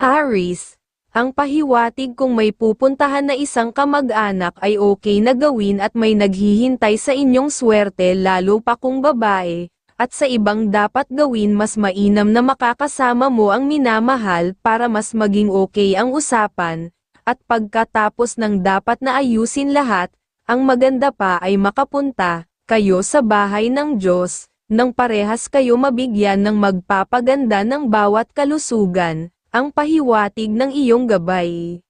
Aris, ang pahiwatig kung may pupuntahan na isang kamag-anak ay okay na gawin at may naghihintay sa inyong swerte lalo pa kung babae, at sa ibang dapat gawin mas mainam na makakasama mo ang minamahal para mas maging okay ang usapan, at pagkatapos ng dapat na ayusin lahat, ang maganda pa ay makapunta, kayo sa bahay ng Diyos, nang parehas kayo mabigyan ng magpapaganda ng bawat kalusugan, ang pahiwatig ng iyong gabay.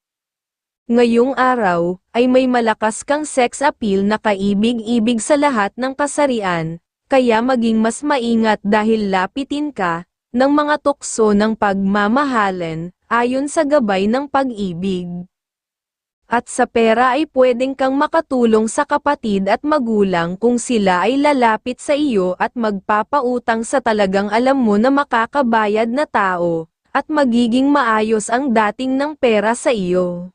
Ngayong araw, ay may malakas kang sex appeal na kaibig-ibig sa lahat ng kasarian, kaya maging mas maingat dahil lapitin ka, ng mga tukso ng pagmamahalan, ayon sa gabay ng pag-ibig. At sa pera ay pwedeng kang makatulong sa kapatid at magulang kung sila ay lalapit sa iyo at magpapautang sa talagang alam mo na makakabayad na tao, at magiging maayos ang dating ng pera sa iyo.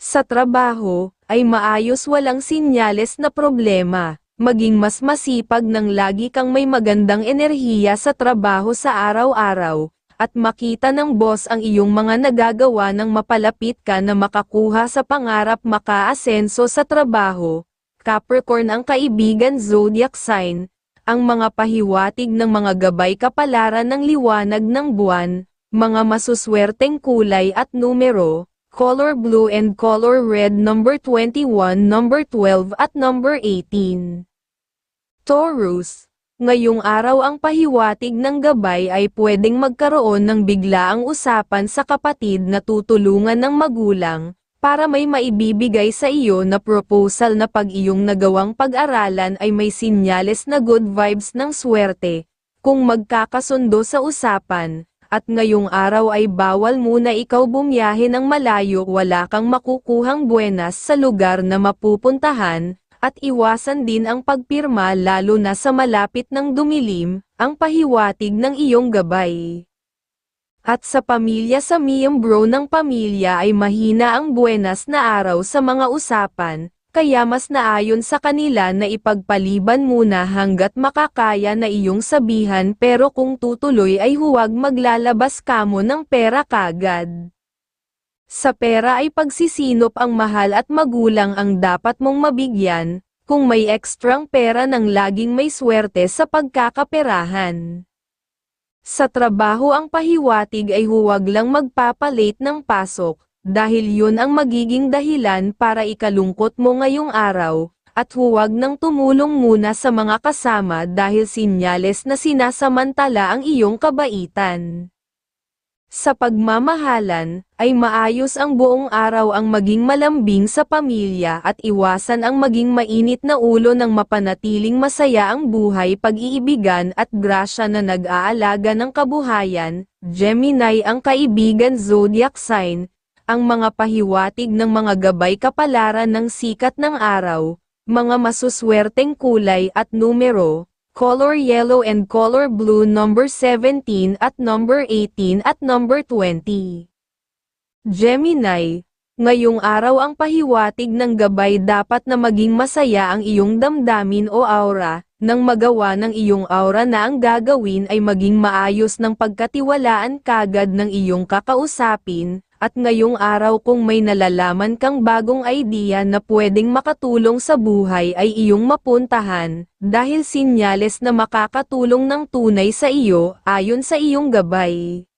Sa trabaho, ay maayos walang sinyales na problema, maging mas masipag ng lagi kang may magandang enerhiya sa trabaho sa araw-araw, at makita ng boss ang iyong mga nagagawa ng mapalapit ka na makakuha sa pangarap makaasenso sa trabaho. Capricorn ang kaibigan zodiac sign, ang mga pahiwatig ng mga gabay kapalaran ng liwanag ng buwan, mga masuswerteng kulay at numero, color blue and color red number 21, number 12 at number 18. Taurus Ngayong araw ang pahiwatig ng gabay ay pwedeng magkaroon ng biglaang usapan sa kapatid na tutulungan ng magulang, para may maibibigay sa iyo na proposal na pag iyong nagawang pag-aralan ay may sinyales na good vibes ng swerte, kung magkakasundo sa usapan, at ngayong araw ay bawal muna ikaw bumiyahe ng malayo wala kang makukuhang buenas sa lugar na mapupuntahan, at iwasan din ang pagpirma lalo na sa malapit ng dumilim, ang pahiwatig ng iyong gabay. At sa pamilya sa miyembro ng pamilya ay mahina ang buenas na araw sa mga usapan, kaya mas naayon sa kanila na ipagpaliban muna hanggat makakaya na iyong sabihan pero kung tutuloy ay huwag maglalabas kamo ng pera kagad. Sa pera ay pagsisinop ang mahal at magulang ang dapat mong mabigyan, kung may ekstrang pera nang laging may swerte sa pagkakaperahan. Sa trabaho ang pahiwatig ay huwag lang magpapalit ng pasok, dahil yun ang magiging dahilan para ikalungkot mo ngayong araw, at huwag nang tumulong muna sa mga kasama dahil sinyales na sinasamantala ang iyong kabaitan. Sa pagmamahalan, ay maayos ang buong araw ang maging malambing sa pamilya at iwasan ang maging mainit na ulo ng mapanatiling masaya ang buhay pag-iibigan at grasya na nag-aalaga ng kabuhayan, Gemini ang kaibigan zodiac sign, ang mga pahiwatig ng mga gabay kapalaran ng sikat ng araw, mga masuswerteng kulay at numero, color yellow and color blue number 17 at number 18 at number 20. Gemini, ngayong araw ang pahiwatig ng gabay dapat na maging masaya ang iyong damdamin o aura, nang magawa ng iyong aura na ang gagawin ay maging maayos ng pagkatiwalaan kagad ng iyong kakausapin, at ngayong araw kung may nalalaman kang bagong idea na pwedeng makatulong sa buhay ay iyong mapuntahan, dahil sinyales na makakatulong ng tunay sa iyo, ayon sa iyong gabay.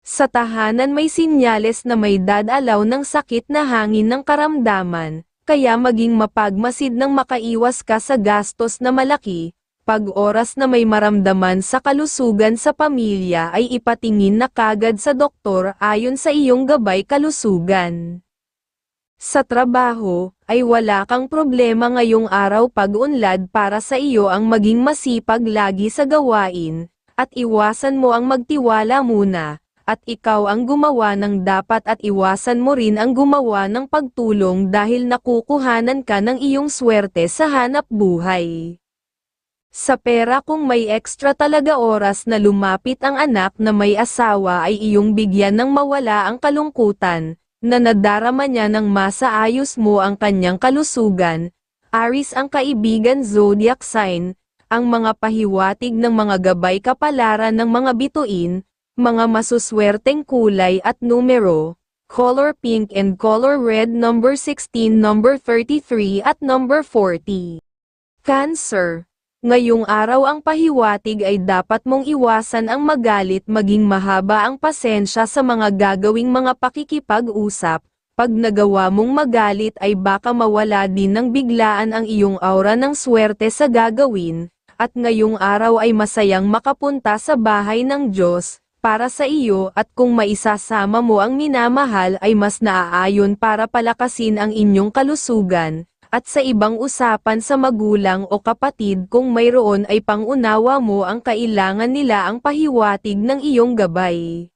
Sa tahanan may sinyales na may dadalaw ng sakit na hangin ng karamdaman, kaya maging mapagmasid nang makaiwas ka sa gastos na malaki, pag oras na may maramdaman sa kalusugan sa pamilya ay ipatingin na kagad sa doktor ayon sa iyong gabay kalusugan. Sa trabaho, ay wala kang problema ngayong araw pag-unlad para sa iyo ang maging masipag lagi sa gawain, at iwasan mo ang magtiwala muna, at ikaw ang gumawa ng dapat at iwasan mo rin ang gumawa ng pagtulong dahil nakukuhanan ka ng iyong swerte sa hanap buhay. Sa pera kung may extra talaga oras na lumapit ang anak na may asawa ay iyong bigyan ng mawala ang kalungkutan, na nadarama niya ng masaayos mo ang kanyang kalusugan. Aris ang kaibigan zodiac sign, ang mga pahiwatig ng mga gabay kapalaran ng mga bituin, mga masuswerteng kulay at numero, color pink and color red number 16, number 33 at number 40. Cancer. Ngayong araw ang pahiwatig ay dapat mong iwasan ang magalit maging mahaba ang pasensya sa mga gagawing mga pakikipag-usap. Pag nagawa mong magalit ay baka mawala din ng biglaan ang iyong aura ng swerte sa gagawin, at ngayong araw ay masayang makapunta sa bahay ng Diyos, para sa iyo at kung maisasama mo ang minamahal ay mas naaayon para palakasin ang inyong kalusugan, at sa ibang usapan sa magulang o kapatid kung mayroon ay pangunawa mo ang kailangan nila ang pahiwatig ng iyong gabay.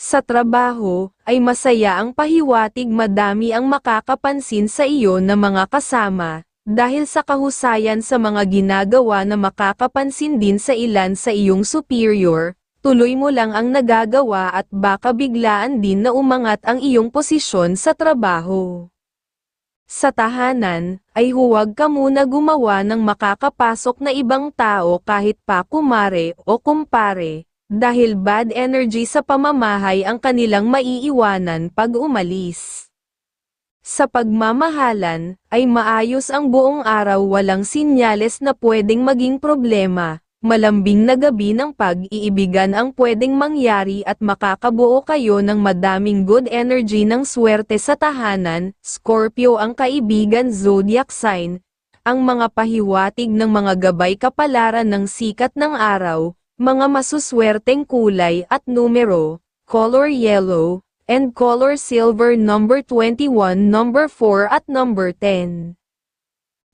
Sa trabaho, ay masaya ang pahiwatig madami ang makakapansin sa iyo na mga kasama, dahil sa kahusayan sa mga ginagawa na makakapansin din sa ilan sa iyong superior, tuloy mo lang ang nagagawa at baka biglaan din na umangat ang iyong posisyon sa trabaho. Sa tahanan, ay huwag ka muna gumawa ng makakapasok na ibang tao kahit pa kumare o kumpare, dahil bad energy sa pamamahay ang kanilang maiiwanan pag umalis. Sa pagmamahalan, ay maayos ang buong araw walang sinyales na pwedeng maging problema, malambing na gabi ng pag-iibigan ang pwedeng mangyari at makakabuo kayo ng madaming good energy ng swerte sa tahanan, Scorpio ang kaibigan zodiac sign, ang mga pahiwatig ng mga gabay kapalaran ng sikat ng araw, mga masuswerteng kulay at numero, color yellow, and color silver number 21, number 4 at number 10.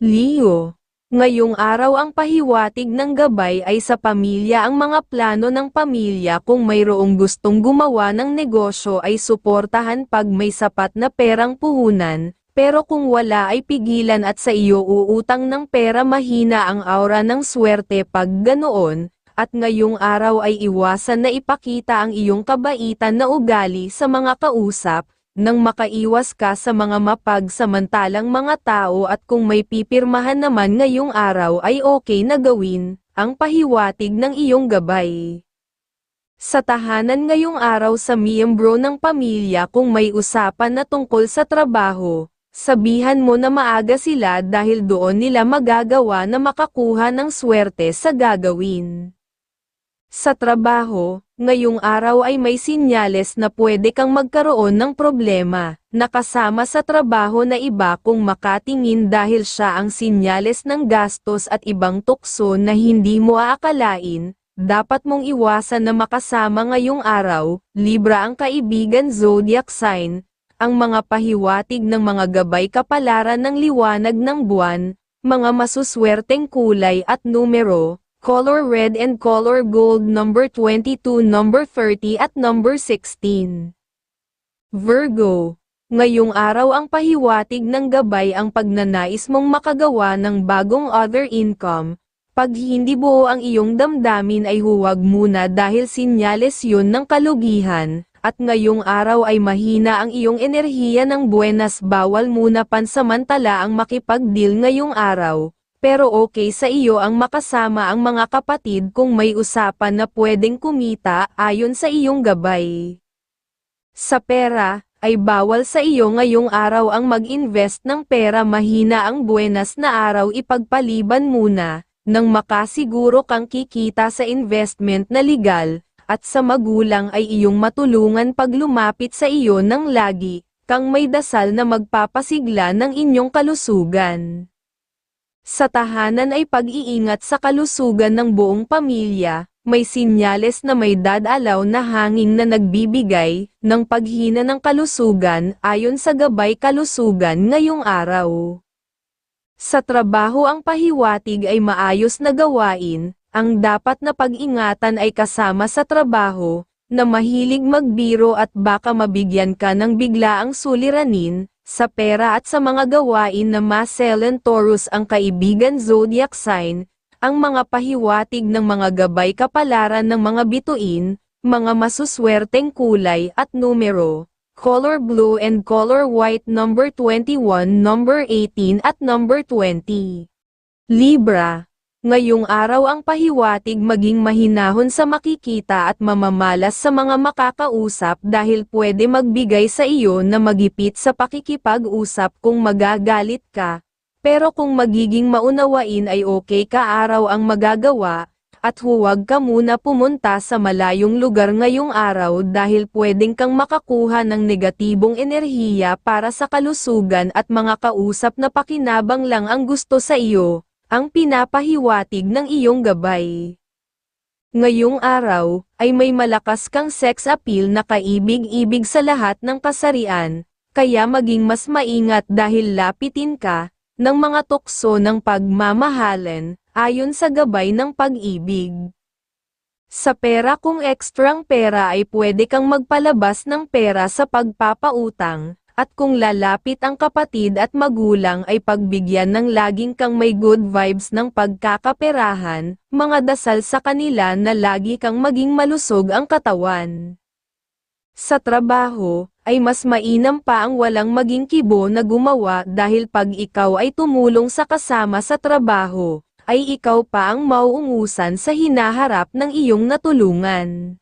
Leo Ngayong araw ang pahiwatig ng gabay ay sa pamilya. Ang mga plano ng pamilya kung mayroong gustong gumawa ng negosyo ay suportahan pag may sapat na perang puhunan, pero kung wala ay pigilan at sa iyo uutang ng pera mahina ang aura ng swerte pag ganoon, at ngayong araw ay iwasan na ipakita ang iyong kabaitan na ugali sa mga kausap, nang makaiwas ka sa mga mapagsamantalang mga tao at kung may pipirmahan naman ngayong araw ay okay na gawin, ang pahiwatig ng iyong gabay. Sa tahanan ngayong araw sa miyembro ng pamilya kung may usapan na tungkol sa trabaho, sabihan mo na maaga sila dahil doon nila magagawa na makakuha ng swerte sa gagawin. Sa trabaho, ngayong araw ay may sinyales na pwede kang magkaroon ng problema, nakasama sa trabaho na iba kung makatingin dahil siya ang sinyales ng gastos at ibang tukso na hindi mo aakalain, dapat mong iwasan na makasama ngayong araw, Libra ang kaibigan zodiac sign, ang mga pahiwatig ng mga gabay kapalaran ng liwanag ng buwan, mga masuswerteng kulay at numero, color red and color gold number 22, number 30 at number 16. Virgo, ngayong araw ang pahiwatig ng gabay ang pagnanais mong makagawa ng bagong other income. Pag hindi buo ang iyong damdamin ay huwag muna dahil sinyales yun ng kalugihan, at ngayong araw ay mahina ang iyong enerhiya ng buenas bawal muna pansamantala ang makipag-deal ngayong araw pero okay sa iyo ang makasama ang mga kapatid kung may usapan na pwedeng kumita ayon sa iyong gabay. Sa pera, ay bawal sa iyo ngayong araw ang mag-invest ng pera mahina ang buenas na araw ipagpaliban muna, nang makasiguro kang kikita sa investment na legal, at sa magulang ay iyong matulungan pag lumapit sa iyo ng lagi, kang may dasal na magpapasigla ng inyong kalusugan. Sa tahanan ay pag-iingat sa kalusugan ng buong pamilya, may sinyales na may dadalaw na hanging na nagbibigay ng paghina ng kalusugan ayon sa gabay kalusugan ngayong araw. Sa trabaho ang pahiwatig ay maayos na gawain, ang dapat na pag-ingatan ay kasama sa trabaho, na mahilig magbiro at baka mabigyan ka ng biglaang suliranin, sa pera at sa mga gawain na Maselan Taurus ang kaibigan zodiac sign, ang mga pahiwatig ng mga gabay kapalaran ng mga bituin, mga masuswerteng kulay at numero, color blue and color white number 21, number 18 at number 20. Libra Ngayong araw ang pahiwatig maging mahinahon sa makikita at mamamalas sa mga makakausap dahil pwede magbigay sa iyo na magipit sa pakikipag-usap kung magagalit ka. Pero kung magiging maunawain ay okay ka araw ang magagawa, at huwag ka muna pumunta sa malayong lugar ngayong araw dahil pwedeng kang makakuha ng negatibong enerhiya para sa kalusugan at mga kausap na pakinabang lang ang gusto sa iyo ang pinapahiwatig ng iyong gabay. Ngayong araw, ay may malakas kang sex appeal na kaibig-ibig sa lahat ng kasarian, kaya maging mas maingat dahil lapitin ka, ng mga tukso ng pagmamahalan, ayon sa gabay ng pag-ibig. Sa pera kung ekstrang pera ay pwede kang magpalabas ng pera sa pagpapautang, at kung lalapit ang kapatid at magulang ay pagbigyan ng laging kang may good vibes ng pagkakaperahan, mga dasal sa kanila na lagi kang maging malusog ang katawan. Sa trabaho, ay mas mainam pa ang walang maging kibo na gumawa dahil pag ikaw ay tumulong sa kasama sa trabaho, ay ikaw pa ang mauungusan sa hinaharap ng iyong natulungan.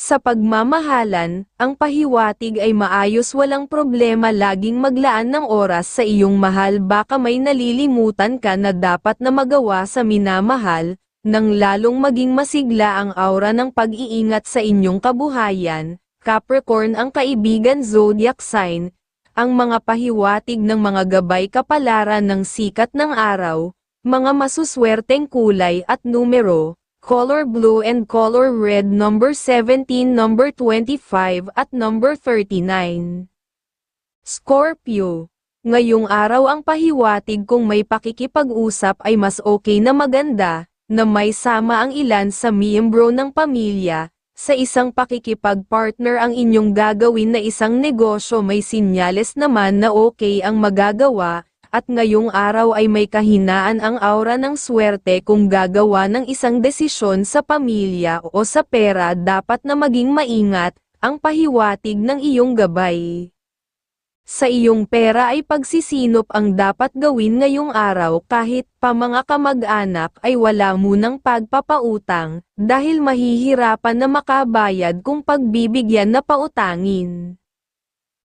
Sa pagmamahalan, ang pahiwatig ay maayos walang problema laging maglaan ng oras sa iyong mahal. Baka may nalilimutan ka na dapat na magawa sa minamahal, nang lalong maging masigla ang aura ng pag-iingat sa inyong kabuhayan, Capricorn ang kaibigan zodiac sign, ang mga pahiwatig ng mga gabay kapalaran ng sikat ng araw, mga masuswerteng kulay at numero, color blue and color red number 17 number 25 at number 39. Scorpio. Ngayong araw ang pahiwatig kung may pakikipag-usap ay mas okay na maganda, na may sama ang ilan sa miyembro ng pamilya, sa isang pakikipag-partner ang inyong gagawin na isang negosyo may sinyales naman na okay ang magagawa, at ngayong araw ay may kahinaan ang aura ng swerte kung gagawa ng isang desisyon sa pamilya o sa pera dapat na maging maingat, ang pahiwatig ng iyong gabay. Sa iyong pera ay pagsisinop ang dapat gawin ngayong araw kahit pa mga kamag-anak ay wala munang pagpapautang, dahil mahihirapan na makabayad kung pagbibigyan na pautangin.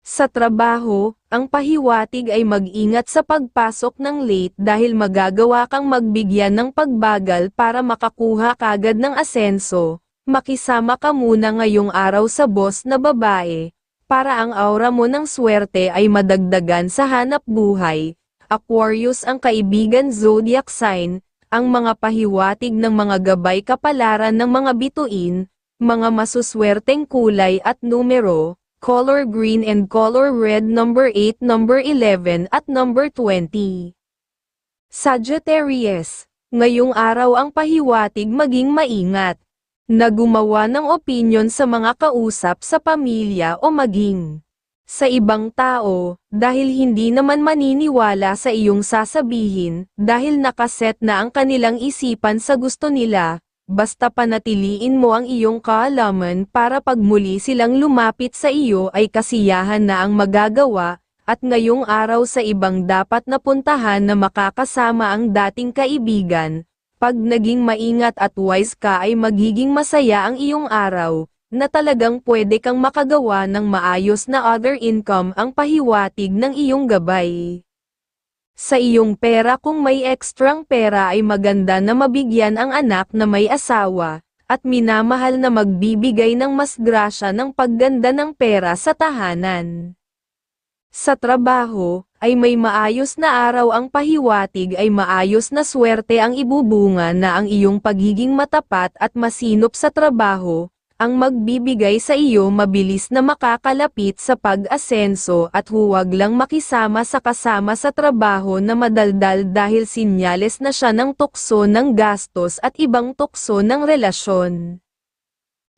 Sa trabaho, ang pahiwatig ay mag-ingat sa pagpasok ng late dahil magagawa kang magbigyan ng pagbagal para makakuha kagad ng asenso. Makisama ka muna ngayong araw sa boss na babae, para ang aura mo ng swerte ay madagdagan sa hanap buhay. Aquarius ang kaibigan zodiac sign, ang mga pahiwatig ng mga gabay kapalaran ng mga bituin, mga masuswerteng kulay at numero, color green and color red number 8 number 11 at number 20. Sagittarius, ngayong araw ang pahiwatig maging maingat, na gumawa ng opinyon sa mga kausap sa pamilya o maging sa ibang tao, dahil hindi naman maniniwala sa iyong sasabihin, dahil nakaset na ang kanilang isipan sa gusto nila, basta panatiliin mo ang iyong kaalaman para pag muli silang lumapit sa iyo ay kasiyahan na ang magagawa, at ngayong araw sa ibang dapat napuntahan na makakasama ang dating kaibigan, pag naging maingat at wise ka ay magiging masaya ang iyong araw, na talagang pwede kang makagawa ng maayos na other income ang pahiwatig ng iyong gabay. Sa iyong pera kung may ekstrang pera ay maganda na mabigyan ang anak na may asawa, at minamahal na magbibigay ng mas grasya ng pagganda ng pera sa tahanan. Sa trabaho, ay may maayos na araw ang pahiwatig ay maayos na swerte ang ibubunga na ang iyong pagiging matapat at masinop sa trabaho, ang magbibigay sa iyo mabilis na makakalapit sa pag-asenso at huwag lang makisama sa kasama sa trabaho na madaldal dahil sinyales na siya ng tukso ng gastos at ibang tukso ng relasyon.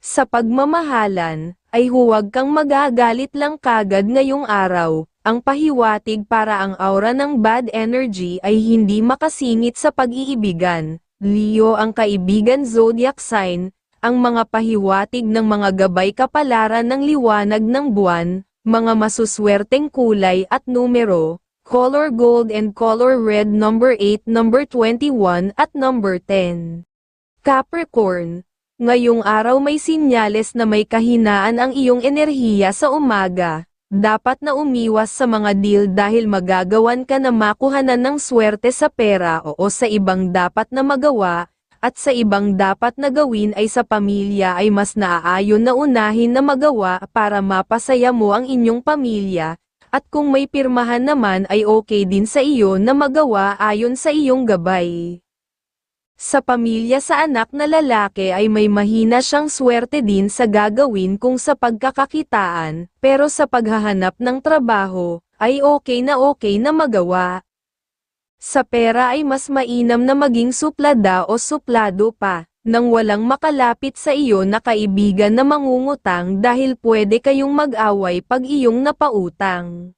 Sa pagmamahalan, ay huwag kang magagalit lang kagad ngayong araw, ang pahiwatig para ang aura ng bad energy ay hindi makasingit sa pag-iibigan. Leo ang kaibigan zodiac sign, ang mga pahiwatig ng mga gabay kapalaran ng liwanag ng buwan, mga masuswerteng kulay at numero, color gold and color red number 8, number 21 at number 10. Capricorn, ngayong araw may sinyales na may kahinaan ang iyong enerhiya sa umaga. Dapat na umiwas sa mga deal dahil magagawan ka na makuhanan ng swerte sa pera o sa ibang dapat na magawa, at sa ibang dapat na gawin ay sa pamilya ay mas naaayon na unahin na magawa para mapasaya mo ang inyong pamilya, at kung may pirmahan naman ay okay din sa iyo na magawa ayon sa iyong gabay. Sa pamilya sa anak na lalaki ay may mahina siyang swerte din sa gagawin kung sa pagkakakitaan, pero sa paghahanap ng trabaho, ay okay na okay na magawa. Sa pera ay mas mainam na maging suplada o suplado pa, nang walang makalapit sa iyo na kaibigan na mangungutang dahil pwede kayong mag-away pag iyong napautang.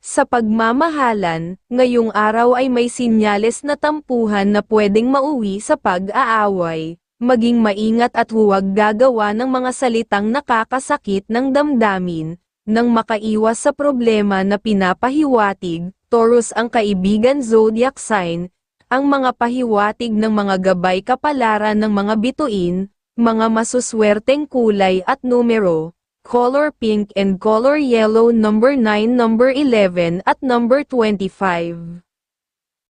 Sa pagmamahalan, ngayong araw ay may sinyales na tampuhan na pwedeng mauwi sa pag-aaway. Maging maingat at huwag gagawa ng mga salitang nakakasakit ng damdamin, nang makaiwas sa problema na pinapahiwatig, Taurus ang kaibigan zodiac sign, ang mga pahiwatig ng mga gabay kapalaran ng mga bituin, mga masuswerteng kulay at numero, color pink and color yellow number 9, number 11 at number 25.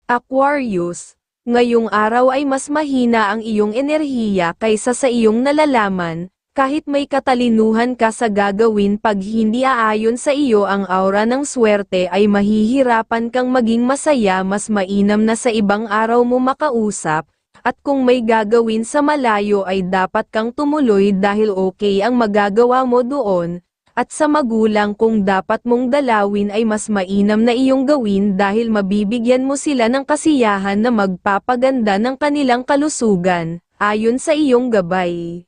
Aquarius, ngayong araw ay mas mahina ang iyong enerhiya kaysa sa iyong nalalaman, kahit may katalinuhan ka sa gagawin pag hindi aayon sa iyo ang aura ng swerte ay mahihirapan kang maging masaya mas mainam na sa ibang araw mo makausap, at kung may gagawin sa malayo ay dapat kang tumuloy dahil okay ang magagawa mo doon, at sa magulang kung dapat mong dalawin ay mas mainam na iyong gawin dahil mabibigyan mo sila ng kasiyahan na magpapaganda ng kanilang kalusugan, ayon sa iyong gabay.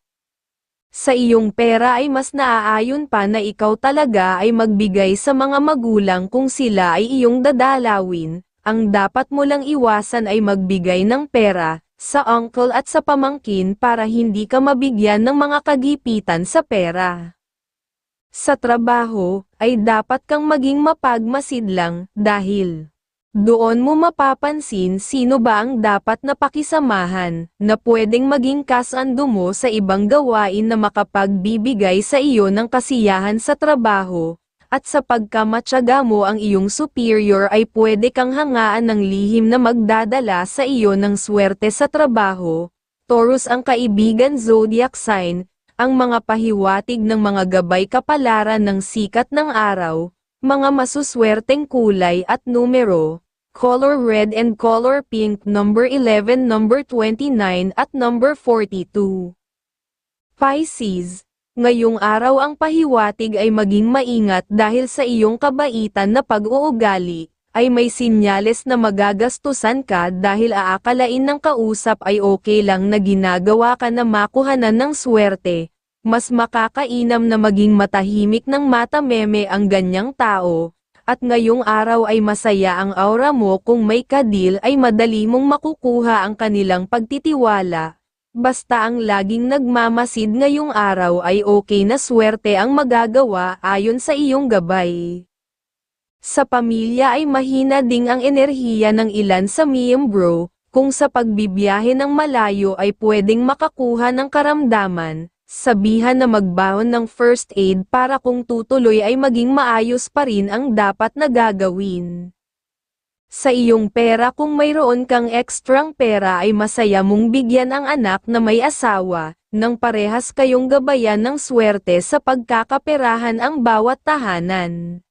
Sa iyong pera ay mas naaayon pa na ikaw talaga ay magbigay sa mga magulang kung sila ay iyong dadalawin, ang dapat mo lang iwasan ay magbigay ng pera, sa uncle at sa pamangkin para hindi ka mabigyan ng mga kagipitan sa pera. Sa trabaho, ay dapat kang maging mapagmasid lang, dahil doon mo mapapansin sino ba ang dapat na pakisamahan, na pwedeng maging kasando mo sa ibang gawain na makapagbibigay sa iyo ng kasiyahan sa trabaho, at sa pagkamatyaga mo ang iyong superior ay pwede kang hangaan ng lihim na magdadala sa iyo ng swerte sa trabaho. Taurus ang kaibigan zodiac sign, ang mga pahiwatig ng mga gabay kapalaran ng sikat ng araw, mga masuswerteng kulay at numero, color red and color pink number 11 number 29 at number 42. Pisces, ngayong araw ang pahiwatig ay maging maingat dahil sa iyong kabaitan na pag-uugali, ay may sinyales na magagastusan ka dahil aakalain ng kausap ay okay lang na ginagawa ka na makuhanan ng swerte, mas makakainam na maging matahimik ng mata meme ang ganyang tao, at ngayong araw ay masaya ang aura mo kung may kadil ay madali mong makukuha ang kanilang pagtitiwala. Basta ang laging nagmamasid ngayong araw ay okay na swerte ang magagawa ayon sa iyong gabay. Sa pamilya ay mahina ding ang enerhiya ng ilan sa miyembro, kung sa pagbibiyahe ng malayo ay pwedeng makakuha ng karamdaman, sabihan na magbahon ng first aid para kung tutuloy ay maging maayos pa rin ang dapat na gagawin. Sa iyong pera kung mayroon kang ekstrang pera ay masaya mong bigyan ang anak na may asawa, nang parehas kayong gabayan ng swerte sa pagkakaperahan ang bawat tahanan.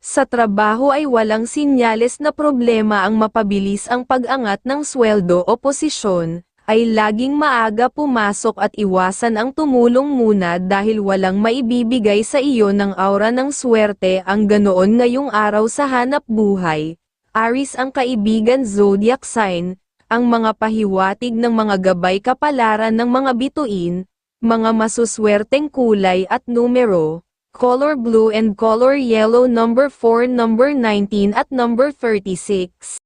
Sa trabaho ay walang sinyales na problema ang mapabilis ang pag-angat ng sweldo o posisyon, ay laging maaga pumasok at iwasan ang tumulong muna dahil walang maibibigay sa iyo ng aura ng swerte ang ganoon ngayong araw sa hanap buhay. Aris ang kaibigan zodiac sign, ang mga pahiwatig ng mga gabay kapalaran ng mga bituin, mga masuswerteng kulay at numero, color blue and color yellow number 4 number 19 at number 36.